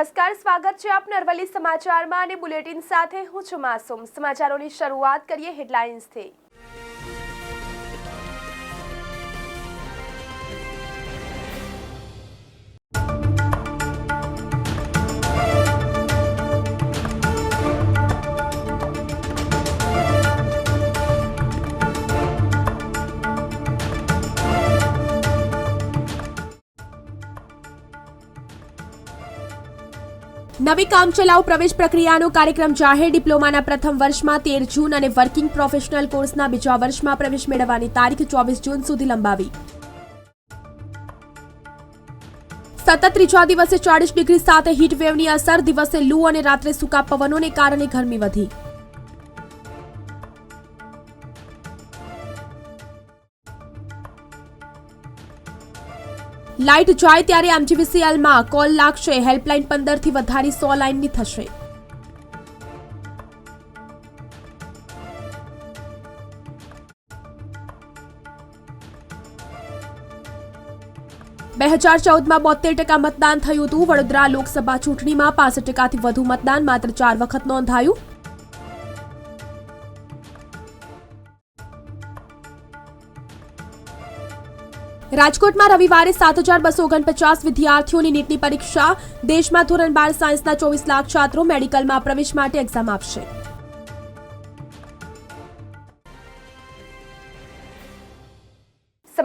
નમસ્કાર, સ્વાગત છે આપ અરવલ્લી સમાચારમાં અને બુલેટિન સાથે હું છું માસુમ. સમાચારોની શરૂઆત કરીએ હેડલાઇન્સથી. નવી કામચલાઉ પ્રવેશ પ્રક્રિયાનો કાર્યક્રમ જાહેર ડિપ્લોમાના પ્રથમ વર્ષમાં તેર જૂન અને વર્કિંગ પ્રોફેશનલ કોર્સના બીજા વર્ષમાં પ્રવેશ મેળવવાની તારીખ ચોવીસ જૂન સુધી લંબાવી. સતત ત્રીજા દિવસે ચાળીસ ડિગ્રી સાથે હીટ વેવની અસર દિવસે લૂ અને રાત્રે સૂકા પવનોને કારણે ગરમી વધી. લાઇટ જાય ત્યારે એમજીવીસીએલમાં કોલ લાગશે. હેલ્પલાઇન પંદરથી વધારી સો લાઇનની થશે. બે હજાર ચૌદમાં બોતેર ટકા મતદાન થયું હતું. વડોદરા લોકસભા ચૂંટણીમાં પાસઠ ટકાથી વધુ મતદાન. માત્ર ચાર વખત નોંધાયું. રાજકોટમાં રવિવારે સાત હજાર બસો ઓગણપચાસ વિદ્યાર્થીઓની નીટની પરીક્ષા. દેશમાં ધોરણ બાર સાયન્સના ચોવીસ લાખ છાત્રો મેડિકલમાં પ્રવેશ માટે એક્ઝામ આપશે.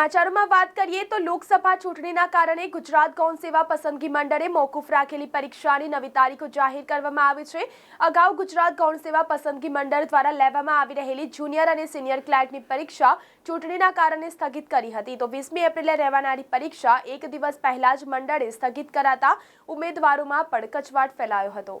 સમાચારોમાં વાત કરીએ તો લોકસભા ચૂંટણીના કારણે ગુજરાત ગૌણ સેવા પસંદગી મંડળે મોકૂફ રાખેલી પરીક્ષાની નવી તારીખો જાહેર કરવામાં આવી છે. અગાઉ ગુજરાત ગૌણ સેવા પસંદગી મંડળ દ્વારા લેવામાં આવી રહેલી જુનિયર અને સિનિયર ક્લાર્કની પરીક્ષા ચૂંટણીના કારણે સ્થગિત કરી હતી. તો વીસમી એપ્રિલે રહેવાનારી પરીક્ષા એક દિવસ પહેલા જ મંડળે સ્થગિત કરાતા ઉમેદવારોમાં પણ કચવાટ ફેલાયો હતો.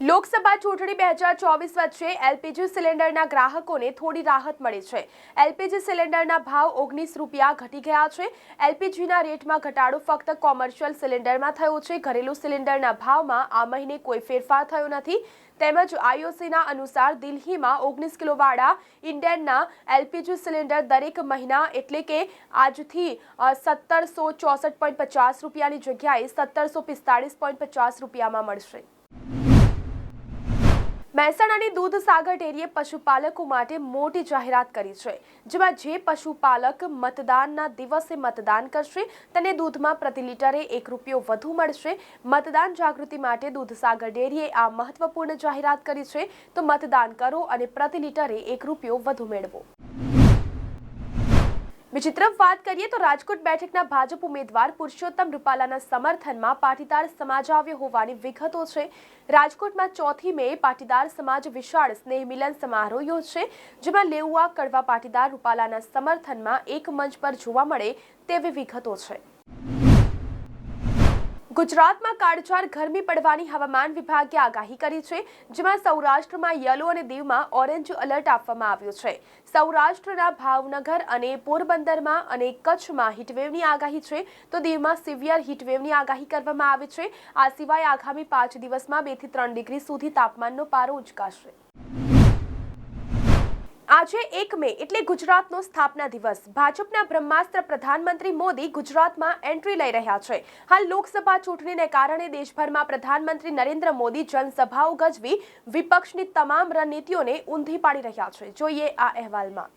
લોકસભા ચૂંટણી બે હજાર ચોવીસ વચ્ચે એલપીજી સિલિન્ડરના ગ્રાહકોને થોડી રાહત મળી છે. એલપીજી સિલિન્ડરના ભાવ ઓગણીસ રૂપિયા ઘટી ગયા છે. એલપીજીના રેટમાં ઘટાડો ફક્ત કોમર્શિયલ સિલિન્ડરમાં થયો છે. ઘરેલુ સિલિન્ડરના ભાવમાં આ મહિને કોઈ ફેરફાર થયો નથી. તેમજ આઈઓસીના અનુસાર દિલ્હીમાં ઓગણીસ કિલોવાળા ઇન્ડિયનના એલપીજી સિલિન્ડર દરેક મહિના એટલે કે આજથી સત્તરસો ચોસઠ પોઈન્ટ પચાસ રૂપિયાની જગ્યાએ સત્તરસો પિસ્તાળીસ પોઈન્ટ પચાસ રૂપિયામાં મળશે. મહેસાણાની દૂધસાગર ડેરીએ પશુપાલકો માટે મોટી જાહેરાત કરી છે. જેમાં જે પશુપાલક મતદાનના દિવસે મતદાન કરશે, તેને દૂધમાં પ્રતિ લીટરે એક રૂપિયો વધુ મળશે. મતદાન જાગૃતિ માટે દૂધસાગર ડેરીએ આ મહત્વપૂર્ણ જાહેરાત કરી છે. તો મતદાન કરો અને પ્રતિ લીટરે એક રૂપિયો વધુ મેળવો. બીજી તરફ વાત કરીએ તો રાજકોટ બેઠકના ભાજપ ઉમેદવાર પુરુષોત્તમ રૂપાલાના સમર્થનમાં પાટીદાર સમાજ આવ્યો હોવાની વિગતો છે. રાજકોટમાં ચોથી મે પાટીદાર સમાજ વિશાળ સ્નેહ મિલન સમારોહ યોજશે, જેમાં લેઉઆ કડવા પાટીદાર રૂપાલાના સમર્થનમાં એક મંચ પર જોવા મળે તેવી વિગતો છે. ગુજરાતમાં કાળઝાળ ગરમી પડવાની હવામાન વિભાગે આગાહી કરી છે, જેમાં સૌરાષ્ટ્રમાં યલો અને દીવમાં ઓરેન્જ એલર્ટ આપવામાં આવ્યું છે. સૌરાષ્ટ્રના ભાવનગર અને પોરબંદરમાં અને કચ્છમાં હીટવેવની આગાહી છે, તો દીવમાં સિવિયર હીટવેવની આગાહી કરવામાં આવી છે. આ સિવાય આગામી પાંચ દિવસમાં બેથી ત્રણ ડિગ્રી સુધી તાપમાનનો પારો ઉંચકાશે. આજે એક મે એટલે ગુજરાતનો સ્થાપના દિવસ. ભાજપના બ્રહ્માસ્ત્ર પ્રધાનમંત્રી મોદી ગુજરાતમાં એન્ટ્રી લઈ રહ્યા છે. હાલ લોકસભા ચૂંટણીને કારણે દેશભરમાં પ્રધાનમંત્રી નરેન્દ્ર મોદી જનસભાઓ ગજવી વિપક્ષની તમામ રણનીતિઓને ઊંધી પાડી રહ્યા છે. જોઈએ આ અહેવાલમાં.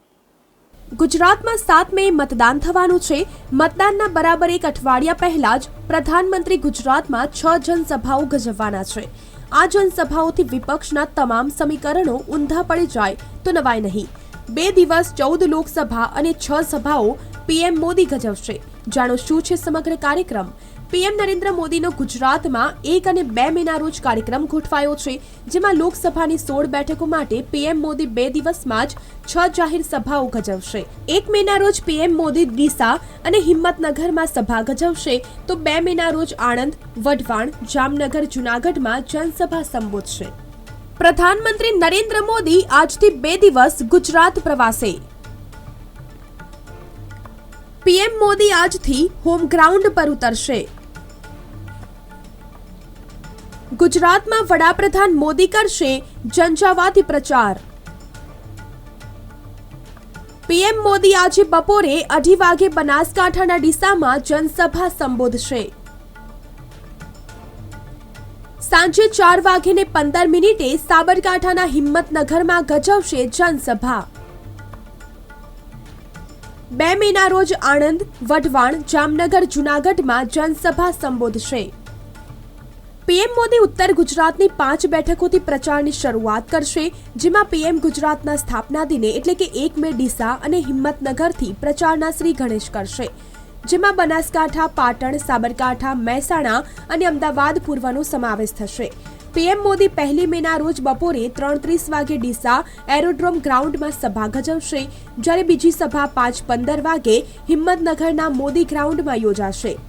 ગુજરાતમાં સાત મે મતદાન થવાનું છે. મતદાનના બરાબર એક અઠવાડિયા પહેલા જ પ્રધાનમંત્રી ગુજરાતમાં છ જનસભાઓ ગજવવાના છે. આ જનસભાઓથી વિપક્ષના તમામ સમીકરણો ઊંધા પડી જાય તો નવાય નહીં. બે દિવસ ચૌદ લોકસભા અને છ સભાઓ પીએમ મોદી ગજવશે. જાણો શું છે સમગ્ર કાર્યક્રમ? પીએમ નરેન્દ્ર મોદીનો ગુજરાતમાં એક અને બે મેના રોજ કાર્યક્રમ ગોઠવાયો છે, જેમાં લોકસભાની સોળ બેઠકો માટે પીએમ મોદી બે દિવસમાં જ છ જાહેર સભાઓ ગજવશે. એક મેના રોજ પીએમ મોદી ડીસા અને હિંમતનગરમાં સભા ગજવશે, તો બે મેના રોજ આણંદ, વઢવાણ, જામનગર, જુનાગઢમાં જનસભા સંબોધશે. પ્રધાનમંત્રી નરેન્દ્ર મોદી આજથી બે દિવસ ગુજરાત પ્રવાસે. પીએમ મોદી આજથી હોમ ગ્રાઉન્ડ પર ઉતરશે. ગુજરાતમાં વડાપ્રધાન મોદી કરશે જનજાવાતી પ્રચાર. પીએમ મોદી આજે બપોરે અઢી વાગે બનાસકાંઠાના ડીસામાં જનસભા સંબોધશે. સાંજે ચાર વાગીને પંદર મિનિટે સાબરકાંઠાના હિંમતનગરમાં ગજવશે જનસભા. બે મેના રોજ આણંદ, વઢવાણ, જામનગર, જૂનાગઢમાં જનસભા સંબોધશે. પીએમ મોદી ઉત્તર ગુજરાતની પાંચ બેઠકોથી પ્રચારની શરૂઆત કરશે, જેમાં પીએમ ગુજરાતના સ્થાપના દિને એટલે કે એક મે ડીસા અને હિંમતનગરથી પ્રચારના શ્રી ગણેશ કરશે, જેમાં બનાસકાંઠા, પાટણ, સાબરકાંઠા, મહેસાણા અને અમદાવાદ પૂર્વનો સમાવેશ થશે. પીએમ મોદી પહેલી મેના રોજ બપોરે ત્રણ ત્રીસ વાગે ડીસા એરોડ્રોમ ગ્રાઉન્ડમાં સભા ગજવશે, જ્યારે બીજી સભા પાંચ પંદર વાગે હિંમતનગરના મોદી ગ્રાઉન્ડમાં યોજાશે.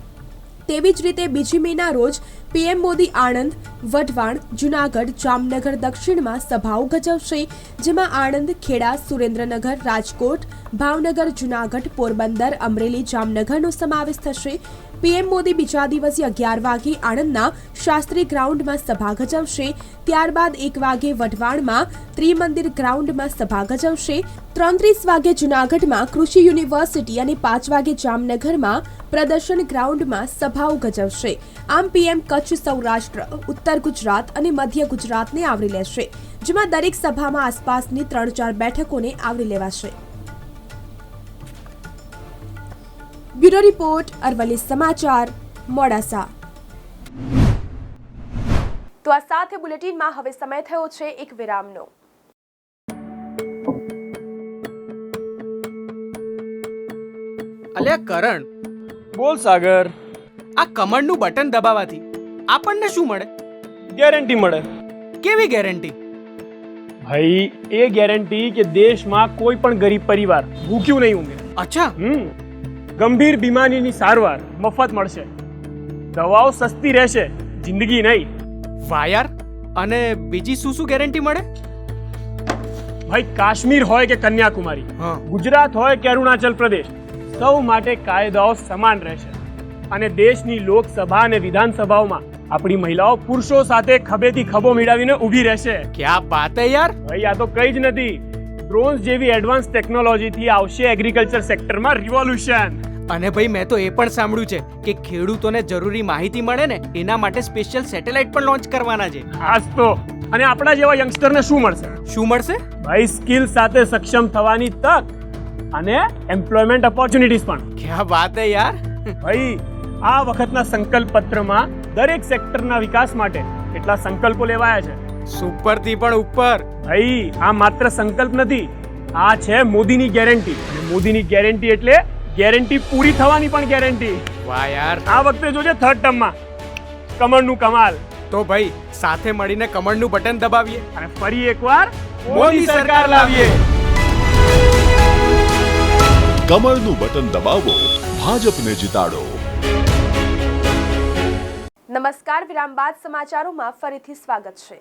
તેવી જ રીતે બીજી મેના રોજ પીએમ મોદી આણંદ, વઢવાણ, જુનાગઢ, જામનગર, દક્ષિણમાં સભાઓ ગજવશે, જેમાં આણંદ, ખેડા, સુરેન્દ્રનગર, રાજકોટ, ભાવનગર, જુનાગઢ, પોરબંદર, અમરેલી, જામનગરનો સમાવેશ થશે. પીએમ મોદી બીજા દિવસે અગિયાર વાગે આણંદના શાસ્ત્રી ગ્રાઉન્ડમાં સભા ગજવશે. ત્યારબાદ એક વાગે વઢવાણમાં ત્રિમંદિર ગ્રાઉન્ડમાં સભા ગજવશે. ત્રણત્રીસ વાગે જુનાગઢમાં કૃષિ યુનિવર્સિટી અને પાંચ વાગે જામનગરમાં પ્રદર્શન ગ્રાઉન્ડમાં સભાઓ ગજવશે. આમ પીએમ કચ્છ સૌરાષ્ટ્ર ઉત્તર ગુજરાત અને મધ્ય ગુજરાતને આવરી લેશે જેમાં દરેક સભામાં આસપાસની ત્રણ ચાર બેઠકોને આવરી લેવાશે. બ્યુરો રિપોર્ટ અરવલ્લી સમાચાર મોડાસા. તો આ સાથે બુલેટિનમાં હવે સમય થયો છે એક વિરામનો. અલ્યા કરણ બોલ સાગર. આ કમળનું બટન દબાવવાથી આપણને શું મળે? ગેરંટી મળે. કેવી ગેરંટી? ભાઈ એ ગેરંટી કે દેશમાં કોઈ પણ ગરીબ પરિવાર ભૂખ્યું નહીં ઊંઘે. અચ્છા. હમ. ગંભીર બીમારીની સારવાર મફત મળશે. દવાઓ સસ્તી રહેશે જિંદગી નહીં. ફાયર અને બીજી શું શું ગેરંટી મળે? ભાઈ કાશ્મીર હોય કે કન્યાકુમારી હા. ગુજરાત હોય કે અરુણાચલ પ્રદેશ સૌ માટે કાયદાઓ સમાન રહેશે. અને દેશની લોકસભા અને વિધાનસભાઓમાં આપણી મહિલાઓ પુરુષો સાથે ખભેથી ખભો મેળવીને ઊભી રહેશે. ક્યાં વાત હે યાર? ભાઈ આ તો કઈ જ નથી. ડ્રોન્સ જેવી એડવાન્સ ટેકનોલોજીથી આવશે એગ્રીકલ્ચર સેક્ટરમાં રિવોલ્યુશન અને ભાઈ મેં તો એ પણ સાંભળ્યું છે કે ખેડૂતોને જરૂરી માહિતી મળે ને એના માટે સ્પેશિયલ સેટેલાઇટ પણ લોન્ચ કરવાના છે. ખાસ તો. અને આપણા જેવા યંગસ્ટરને શું મળશે? શું મળશે? ભાઈ સ્કિલ સાથે સક્ષમ થવાની તક અને એમ્પ્લોયમેન્ટ ઓપોર્ચ્યુનિટીઝ પણ. ક્યાં વાત હે યાર? ભાઈ આ વખતના સંકલ્પ પત્રમાં દરેક સેક્ટરના વિકાસ માટે કેટલા સંકલ્પો લેવાયા છે. સુપરથી પણ ઉપર. ભાઈ આ માત્ર સંકલ્પ નથી. આ છે મોદીની ગેરંટી. અને મોદીની ગેરંટી એટલે ગેરંટી પૂરી થવાની પણ ગેરંટી. વાહ યાર. આ વખતે જોજે થર્ડ ટર્મમાં કમળનું કમાલ. તો ભાઈ સાથે મળીને કમળનું બટન દબાવીએ. અને ફરી એકવાર મોદી સરકાર લાવીએ. કમળનું બટન દબાવો ભાજપને જીતાડો. નમસ્કાર, વિરામ બાદ સમાચારોમાં ફરીથી સ્વાગત છે.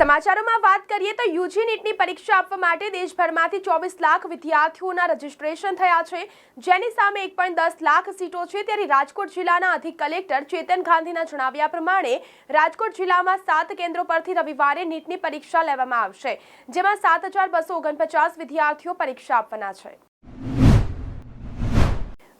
સમાચારોમાં વાત કરીએ તો યુજી નીટની પરીક્ષા આપવા માટે દેશભરમાંથી ચોવીસ લાખ વિદ્યાર્થીઓના રજીસ્ટ્રેશન થયા છે. જેની સામે એક પણ દસ લાખ સીટો છે. ત્યારે રાજકોટ જિલ્લાના અધિક કલેક્ટર ચેતન ગાંધીના જણાવ્યા પ્રમાણે રાજકોટ જિલ્લામાં સાત કેન્દ્રો પરથી રવિવારે નીટની પરીક્ષા લેવામાં આવશે, જેમાં સાત હજાર બસો ઓગણપચાસ વિદ્યાર્થીઓ પરીક્ષા આપવાના છે.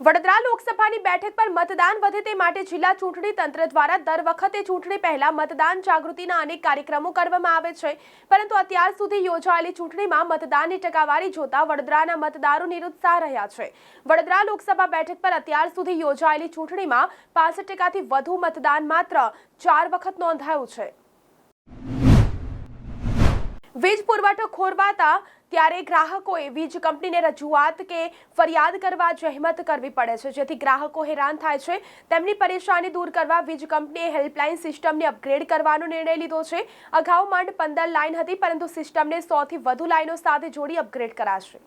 વડોદરા લોકસભાની બેઠક પર મતદાન વધે તે માટે જિલ્લા ચૂંટણી તંત્ર દ્વારા દર વખતે ચૂંટણી પહેલા મતદાન જાગૃતિના અનેક કાર્યક્રમો કરવામાં આવે છે. પરંતુ અત્યાર સુધી યોજાયેલી ચૂંટણીમાં મતદાનની ટકાવારી જોતા વડોદરાના મતદારો નિરુત્સાહ રહ્યા છે. વડોદરા લોકસભા બેઠક પર અત્યાર સુધી યોજાયેલી ચૂંટણીમાં પાસઠ ટકાથી વધુ મતદાન માત્ર ચાર વખત નોંધાયું છે. વીજ પુરવઠો ખોરવાતા ત્યારે ગ્રાહકોએ વીજ કંપનીને રજૂઆત કે ફરિયાદ કરવા જહેમત કરવી પડે છે, જેથી ગ્રાહકો હેરાન થાય છે. તેમની પરેશાની દૂર કરવા વીજ કંપનીએ હેલ્પલાઇન સિસ્ટમને અપગ્રેડ કરવાનો નિર્ણય લીધો છે. અગાઉ માંડ પંદર લાઇન હતી, પરંતુ સિસ્ટમને સોથી વધુ લાઇનો સાથે જોડી અપગ્રેડ કરાશે.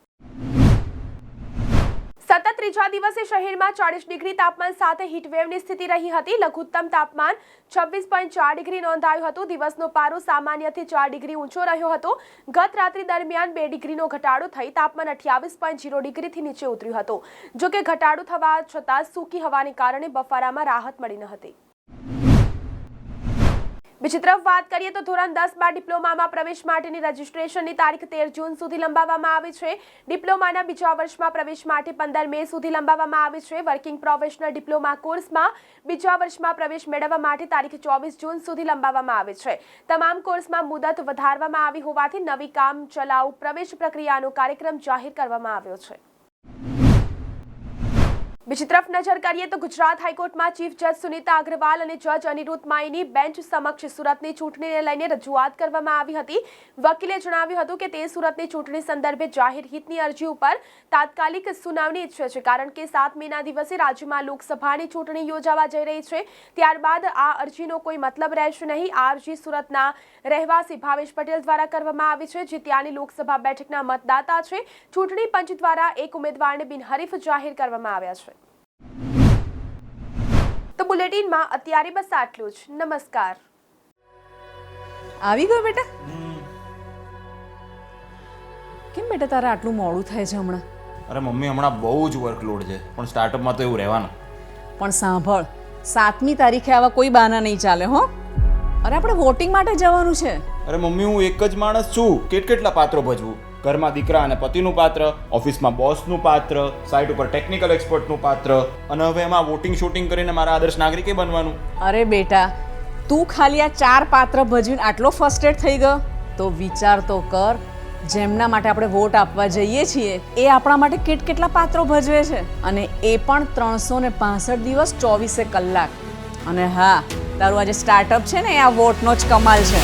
સતત ત્રીજા દિવસે શહેરમાં ચાળીસ ડિગ્રી તાપમાન સાથે હીટવેવની સ્થિતિ રહી હતી. લઘુત્તમ તાપમાન છવ્વીસ પોઈન્ટ ચાર ડિગ્રી નોંધાયું હતું. દિવસનો પારો સામાન્યથી ચાર ડિગ્રી ઊંચો રહ્યો હતો. ગત રાત્રિ દરમિયાન બે ડિગ્રીનો ઘટાડો થઈ તાપમાન અઠ્યાવીસ પોઈન્ટ જીરો ડિગ્રીથી નીચે ઉતર્યું હતું. જો કે ઘટાડો થવા છતાં સૂકી હવાને કારણે બફારામાં રાહત મળી ન હતી. બીજી તરફ વાત કરીએ તો ધોરણ દસ બાર ડિપ્લોમામાં પ્રવેશ માટેની રજીસ્ટ્રેશનની તારીખ તેર જૂન સુધી લંબાવવામાં આવી છે. ડિપ્લોમાના બીજા વર્ષમાં પ્રવેશ માટે પંદર મે સુધી લંબાવવામાં આવી છે. વર્કિંગ પ્રોફેશનલ ડિપ્લોમા કોર્સમાં બીજા વર્ષમાં પ્રવેશ મેળવવા માટે તારીખ ચોવીસ જૂન સુધી લંબાવવામાં આવી છે. તમામ કોર્સમાં મુદત વધારવામાં આવી હોવાથી નવી કામ ચલાઉ પ્રવેશ પ્રક્રિયાનો કાર્યક્રમ જાહેર કરવામાં આવ્યો છે. બીજી તરફ નજર કરીએ તો ગુજરાત હાઈકોર્ટમાં ચીફ જજ સુનીતા અગ્રવાલ અને જજ અનિરુદ્ધ માઈની બેન્ચ સમક્ષ સુરતની ચૂંટણીને લઈને રજૂઆત કરવામાં આવી હતી. વકીલે જણાવ્યું હતું કે તે સુરતની ચૂંટણી સંદર્ભે જાહેર હિતની અરજી ઉપર તાત્કાલિક સુનાવણી ઈચ્છે છે, કારણ કે સાત મેના દિવસે રાજ્યમાં લોકસભાની ચૂંટણી યોજાવા જઈ રહી છે. ત્યારબાદ આ અરજીનો કોઈ મતલબ રહેશે નહીં. આ અરજી સુરતના રહેવાસી ભાવેશ પટેલ દ્વારા કરવામાં આવી છે, જે ત્યાંની લોકસભા બેઠકના મતદાતા છે. ચૂંટણી પંચ દ્વારા એક ઉમેદવારને બિનહરીફ જાહેર કરવામાં આવ્યા છે. તો બુલેટિનમાં અત્યારે બસ આટલું જ. નમસ્કાર. આવી ગયો બેટા? કેમ બેટા તારે આટલું મોડું થાય છે હમણાં? અરે મમ્મી હમણાં બહુ જ વર્કલોડ છે. પણ સ્ટાર્ટઅપમાં તો એવું રહેવાનું. પણ સાંભળ સાતમી તારીખે આવા કોઈ બહાના નહીં ચાલે હો. અરે આપણે વોટિંગ માટે જવાનું છે. અરે મમ્મી હું એક જ માણસ છું. કેટ કેટલા પાત્રો ભજવું? ઘરમાં દીકરા અને પતિનું પાત્ર, ઓફિસમાં બોસનું પાત્ર સાઇટ ઉપર ટેકનિકલ એક્સપર્ટનું પાત્ર અને હવે એમાં વોટિંગ શૂટિંગ કરીને મારા આદર્શ નાગરિકે બનવાનું. અરે બેટા, તું ખાલી આ ચાર પાત્ર ભજવીને આટલો ફર્સ્ટેડ થઈ ગયો? તો વિચાર તો કર, જેમના માટે આપણે વોટ આપવા જઈએ છીએ, એ આપણા માટે કેટ કેટલા પાત્રો ભજવે છે? અને એ પણ ત્રણસો ને પાસઠ દિવસ ચોવીસે કલાક. અને હા, તારું આજે સ્ટાર્ટઅપ છે ને આ વોટનો જ કમાલ છે.